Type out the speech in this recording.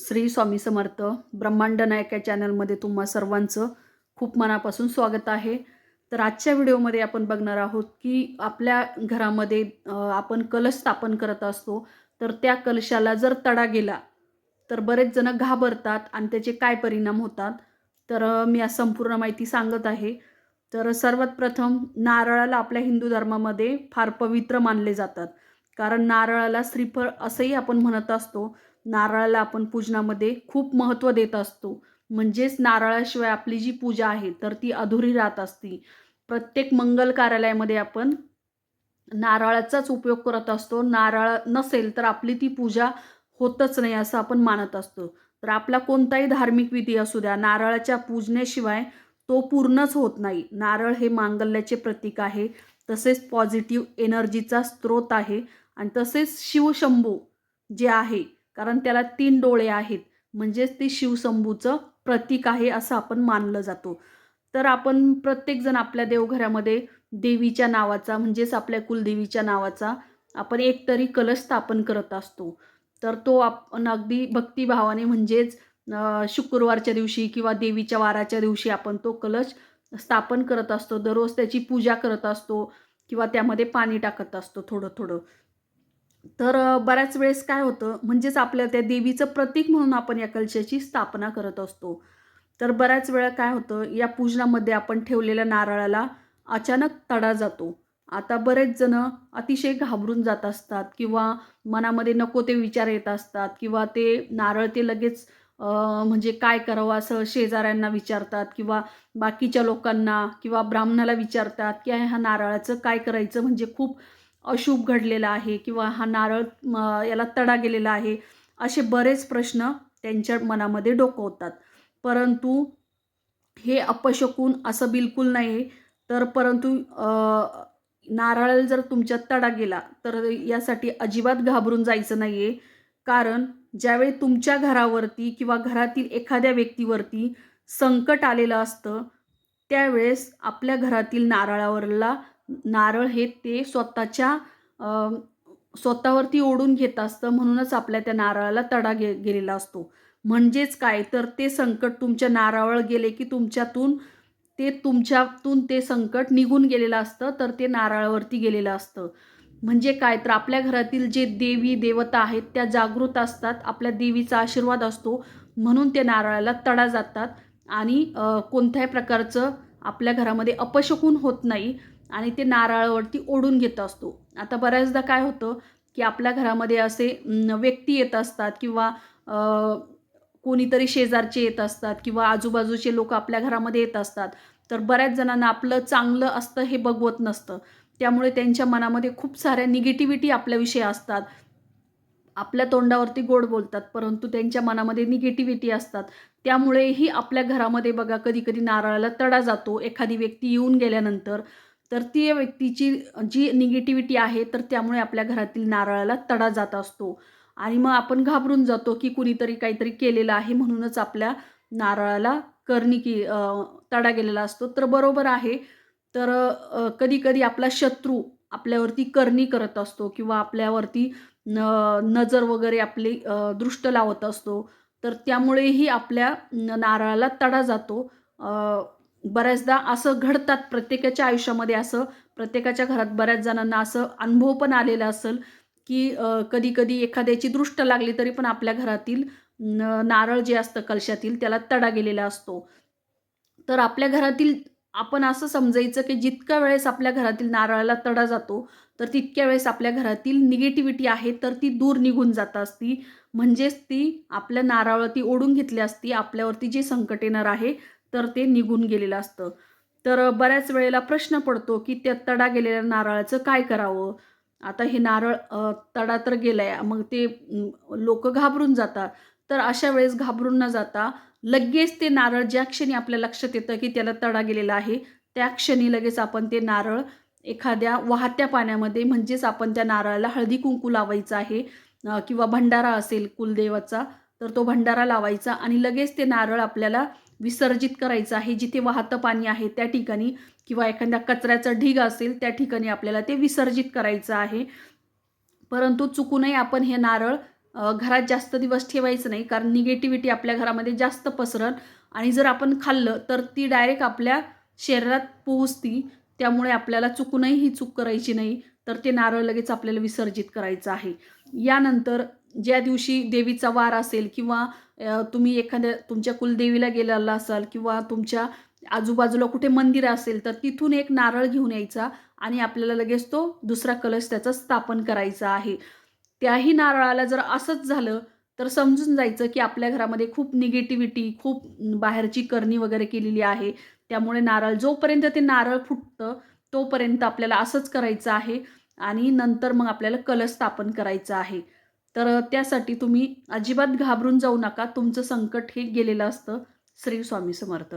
श्री स्वामी समर्थ ब्रह्मांड नायक या चॅनलमध्ये तुम्हा सर्वांचं खूप मनापासून स्वागत आहे. तर आजच्या व्हिडिओमध्ये आपण बघणार आहोत की आपल्या घरामध्ये आपण कलश स्थापन करत असतो तर त्या कलशाला जर तडा गेला तर बरेच जण घाबरतात आणि त्याचे काय परिणाम होतात? तर मी आज संपूर्ण माहिती सांगत आहे. तर सर्वात प्रथम नारळाला आपल्या हिंदू धर्मामध्ये फार पवित्र मानले जातात. कारण नारळाला श्रीफळ असंही आपण म्हणत असतो. नारळाला आपण पूजनामध्ये खूप महत्त्व देत असतो. म्हणजेच नारळाशिवाय आपली जी पूजा आहे तर ती अधुरी राहत असती. प्रत्येक मंगल कार्यालयामध्ये आपण नारळाचाच उपयोग करत असतो. नारळ नसेल तर आपली ती पूजा होतच नाही असं आपण मानत असतो. तर आपला कोणताही धार्मिक विधी असू द्या नारळाच्या पूजनेशिवाय तो पूर्णच होत नाही. नारळ हे मांगल्याचे प्रतीक आहे. तसेच पॉझिटिव्ह एनर्जीचा स्रोत आहे. आणि तसेच शिवशंभू जे आहे कारण त्याला तीन डोळे आहेत. म्हणजेच ते शिवशंभूचं प्रतीक आहे असं आपण मानलं जातो. तर आपण प्रत्येकजण आपल्या देवघरामध्ये देवीच्या नावाचा म्हणजेच आपल्या कुलदेवीच्या नावाचा आपण एकतरी कलश स्थापन करत असतो. तर तो आपण अगदी भक्तिभावाने म्हणजेच शुक्रवारच्या दिवशी किंवा देवीच्या वाराच्या दिवशी आपण तो कलश स्थापन करत असतो. दररोज त्याची पूजा करत असतो किंवा त्यामध्ये पाणी टाकत असतो थोडं थोडं. तर बऱ्याच वेळेस काय होतं म्हणजेच आपल्या त्या देवीचं प्रतीक म्हणून आपण या कलशाची स्थापना करत असतो. तर बऱ्याच वेळा काय होतं या पूजनामध्ये आपण ठेवलेल्या नारळाला अचानक तडा जातो. आता बरेच जण अतिशय घाबरून जात असतात किंवा मनामध्ये नको ते विचार येत असतात किंवा ते नारळ ते लगेच म्हणजे काय करावं असं शेजाऱ्यांना विचारतात किंवा बाकीच्या लोकांना किंवा ब्राह्मणाला विचारतात की ह्या नारळाचं काय करायचं? म्हणजे खूप अशुभ घडलेला आहे किंवा हा नारळ याला तडा गेलेला आहे असे बरेच प्रश्न त्यांच्या मनामध्ये डोकवतात. परंतु हे अपशकून असं बिलकुल नाही तर परंतु नारळ जर तुमच्यात तडा गेला तर यासाठी अजिबात घाबरून जायचं नाही आहे कारण ज्यावेळी तुमच्या घरावरती किंवा घरातील एखाद्या व्यक्तीवरती संकट आलेलं असतं त्यावेळेस आपल्या घरातील नारळावरला नारळ हे ते स्वतःच्या स्वतःवरती ओढून घेत असतं म्हणूनच आपल्या त्या नारळाला तडा गे गेलेला असतो. म्हणजेच काय? तर ते संकट तुमच्या नारळावर गेले की तुमच्यातून ते तुमच्यातून ते संकट निघून गेलेलं असतं तर ते नारळावरती गेलेलं असतं. म्हणजे काय? तर आपल्या घरातील जे देवी देवता आहेत त्या जागृत असतात आपल्या देवीचा आशीर्वाद असतो म्हणून ते नारळाला तडा जातात. आणि कोणत्याही प्रकारचं आपल्या घरामध्ये अपशकून होत नाही आणि ते नारळावरती ओढून घेत असतो. आता बऱ्याचदा काय होतं की आपल्या घरामध्ये असे व्यक्ती येत असतात किंवा कोणीतरी शेजारचे येत असतात किंवा आजूबाजूचे लोक आपल्या घरामध्ये येत असतात. तर बऱ्याच जणांना आपलं चांगलं असतं हे बघवत नसतं. त्यामुळे त्यांच्या मनामध्ये खूप साऱ्या निगेटिव्हिटी आपल्याविषयी असतात. आपल्या तोंडावरती गोड बोलतात परंतु त्यांच्या मनामध्ये निगेटिव्हिटी असतात. त्यामुळेही आपल्या घरामध्ये बघा कधी कधी नारळाला तडा जातो. एखादी व्यक्ती येऊन गेल्यानंतर तर ती व्यक्तीची जी निगेटिव्हिटी आहे तर त्यामुळे आपल्या घरातील नारळाला तडा जात असतो. आणि मग आपण घाबरून जातो की कुणीतरी काहीतरी केलेलं आहे म्हणूनच आपल्या नारळाला करणी की तडा गेलेला असतो. तर बरोबर आहे. तर कधीकधी आपला शत्रू आपल्यावरती करणी करत असतो किंवा आपल्यावरती न नजर वगैरे आपली दृष्ट लावत असतो. तर त्यामुळेही आपल्या नारळाला तडा जातो. बऱ्याचदा असं घडतात प्रत्येकाच्या आयुष्यामध्ये असं प्रत्येकाच्या घरात बऱ्याच जणांना असं अनुभव पण आलेला असेल की कधी कधी एखाद्याची दृष्ट लागली तरी पण आपल्या घरातील नारळ जे असतं कलशातील त्याला तडा गेलेला असतो. तर आपल्या घरातील आपण असं समजायचं की जितक्या वेळेस आपल्या घरातील नारळाला तडा जातो तर तितक्या वेळेस आपल्या घरातील निगेटिव्हिटी आहे तर ती दूर निघून जात असती. म्हणजेच ती आपल्या नारळावरती ओढून घेतली असती आपल्यावरती जे संकट येणार आहे तर ते निघून गेलेलं असतं. तर बऱ्याच वेळेला प्रश्न पडतो की त्या तडा गेलेल्या नारळाचं काय करावं? आता हे नारळ तडा तर गेलाय मग ते लोक घाबरून जातात. तर अशा वेळेस घाबरून न जाता लगेच ते नारळ ज्या क्षणी आपल्या लक्षात येतं की त्याला तडा गेलेला आहे त्या क्षणी लगेच आपण ते नारळ एखाद्या वाहत्या पाण्यामध्ये म्हणजेच आपण त्या नारळाला हळदी कुंकू लावायचं आहे किंवा भंडारा असेल कुलदेवाचा तर तो भंडारा लावायचा आणि लगेच ते नारळ आपल्याला विसर्जित करायचं आहे. जिथे वाहतं पाणी आहे त्या ठिकाणी किंवा एखाद्या कचऱ्याचा ढीग असेल त्या ठिकाणी आपल्याला ते विसर्जित करायचं आहे. परंतु चुकूनही आपण हे नारळ. घरात जास्त दिवस ठेवायचं नाही कारण निगेटिव्हिटी आपल्या घरामध्ये जास्त पसरल आणि जर आपण खाल्लं तर ती डायरेक्ट आपल्या शरीरात पोहोचती. त्यामुळे आपल्याला चुकूनही ही चूक करायची नाही. तर ते नारळ लगेच आपल्याला विसर्जित करायचं आहे. यानंतर ज्या दिवशी देवीचा वार असेल किंवा तुम्ही एखाद्या तुमच्या कुलदेवीला गेलेला असाल किंवा तुमच्या आजूबाजूला कुठे मंदिर असेल तर तिथून एक नारळ घेऊन यायचा आणि आपल्याला लगेच तो दुसरा कलश त्याचा स्थापन करायचा आहे. त्याही नारळाला जर असंच झालं तर समजून जायचं की आपल्या घरामध्ये खूप निगेटिव्हिटी खूप बाहेरची करणी वगैरे केलेली आहे. त्यामुळे नारळ जोपर्यंत ते नारळ फुटतं तोपर्यंत आपल्याला असंच करायचं आहे आणि नंतर मग आपल्याला कलश स्थापन करायचं आहे. तर त्यासाठी तुम्ही अजिबात घाबरून जाऊ नका. तुमचं संकट हे गेलेलं असतं. श्री स्वामी समर्थ.